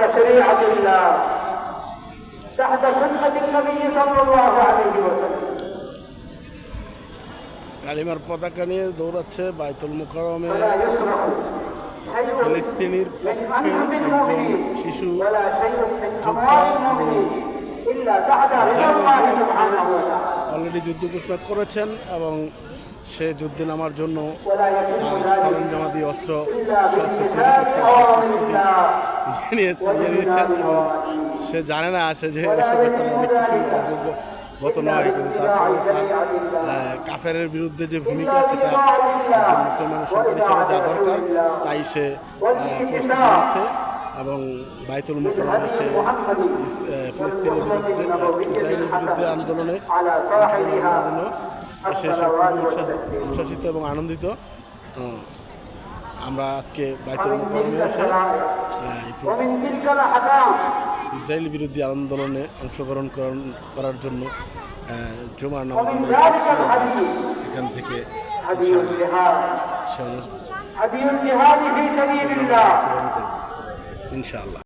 شريعة الله تحت سنة النبي صلى الله عليه وسلم কালিমার পতাকা নিয়ে দৌড়াচ্ছে বাইতুল মুকারমে ولا يصرخ شيء ফিলিস্তিনির من পক্ষে أنفس একজন المؤمنين শিশু ولا شيء من যোদ্ধা أموال যিনি المؤمنين إلا تحت رضا الله سبحانه وتعالى অলরেডি যুদ্ধ ঘোষণা করেছেন এবং সে যুদ্ধে নামার জন্য ولا يتم তার ذلك সরঞ্জামাদি অস্ত্র إلا শস্ত্র তৈরি بامتثال করতে সে জানে না, সে যে গত নয়, কিন্তু তারপরে তার কাফের বিরুদ্ধে যে ভূমিকা, সেটা একজন মুসলমানের সরকার হিসেবে যা দরকার, তাই সে প্রস্তুতি নিয়েছে এবং বাইতুল মুকরমে সে ফিলিস্তিনের বিরুদ্ধে ইসরায়েলের বিরুদ্ধে আন্দোলনে অংশগ্রহণের জন্য সে খুবই উচ্ছ্বাসিত এবং আনন্দিত। আমরা আজকে বাইতুল মোকামে এসে ইসরায়েল বিরোধী আন্দোলনে অংশগ্রহণ করার জন্য জুমার নামাজ এখান থেকে ইনশাআল্লাহ।